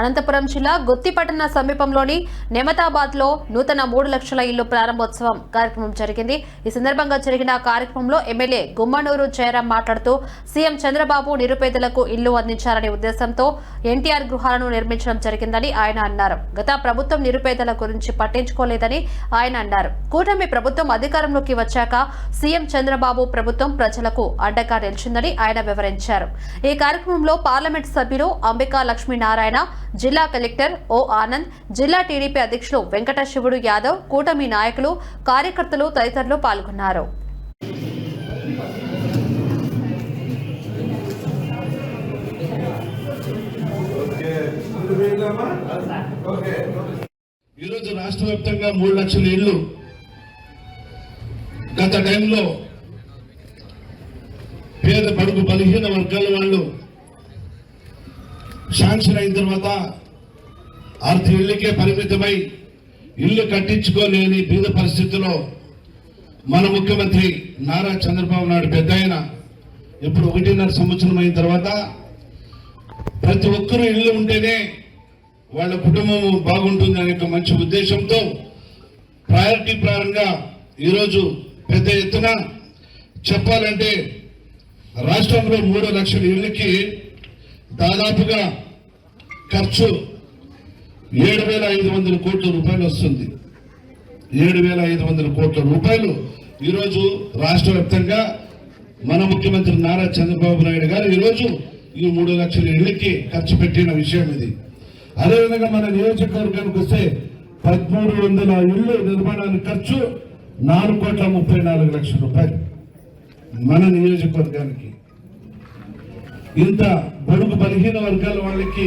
అనంతపురం జిల్లా గుత్తిపట్టణ సమీపంలోని నెమతాబాద్లో నూతన మూడు లక్షల ఇల్లు ప్రారంభోత్సవం కార్యక్రమం జరిగింది. ఈ సందర్భంగా జరిగిన కార్యక్రమంలో ఎమ్మెల్యే గుమ్మనూరు జయరాం మాట్లాడుతూ సీఎం చంద్రబాబు నిరుపేదలకు ఇల్లు అందించాలనే ఉద్దేశంతో ఎన్టీఆర్ గృహాలను నిర్మించడం జరిగిందని ఆయన అన్నారు. గత ప్రభుత్వం నిరుపేదల గురించి పట్టించుకోలేదని ఆయన అన్నారు. కూటమి ప్రభుత్వం అధికారంలోకి వచ్చాక సీఎం చంద్రబాబు ప్రభుత్వం ప్రజలకు అడ్డగా నిలిచిందని ఆయన వివరించారు. ఈ కార్యక్రమంలో పార్లమెంట్ సభ్యులు అంబికా లక్ష్మీనారాయణ జిల్లా కలెక్టర్ ఓ ఆనంద్ జిల్లా టీడీపీ అధ్యక్షులు వెంకట శివుడు యాదవ్ కూటమి నాయకులు కార్యకర్తలు తదితరులు పాల్గొన్నారు. ఈరోజు రాష్ట్ర వ్యాప్తంగా మూడు లక్షల ఇళ్ళు గత టైంలో పేద పడుగు బలహీన శాంక్షన్ అయిన తర్వాత అర్ధ ఇళ్ళకే పరిమితమై ఇల్లు కట్టించుకోలేని బీద పరిస్థితిలో మన ముఖ్యమంత్రి నారా చంద్రబాబు నాయుడు పెద్ద ఆయన ఇప్పుడు ఒకటిన్నర సంవత్సరం అయిన తర్వాత ప్రతి ఒక్కరూ ఇల్లు ఉంటేనే వాళ్ళ కుటుంబం బాగుంటుంది అనే ఒక మంచి ఉద్దేశంతో ప్రయారిటీ ప్రారంగా ఈరోజు పెద్ద ఎత్తున చెప్పాలంటే రాష్ట్రంలో మూడు లక్షల ఇళ్ళకి దాదాపుగా ఖర్చు ఏడు వేల ఐదు వందల కోట్ల రూపాయలు వస్తుంది. ఏడు వేల ఐదు వందల కోట్ల రూపాయలు. ఈరోజు రాష్ట్ర వ్యాప్తంగా మన ముఖ్యమంత్రి నారా చంద్రబాబు నాయుడు గారు ఈరోజు ఈ మూడు లక్షల ఇళ్ళకి ఖర్చు పెట్టిన విషయం ఇది. అదేవిధంగా మన నియోజకవర్గానికి వస్తే పదమూడు వందల ఇళ్ళు నిర్మాణానికి ఖర్చు నాలుగు కోట్ల ముప్పై నాలుగు లక్షల రూపాయలు మన నియోజకవర్గానికి. ఇంత బడుగు బలహీన వర్గాల వాళ్ళకి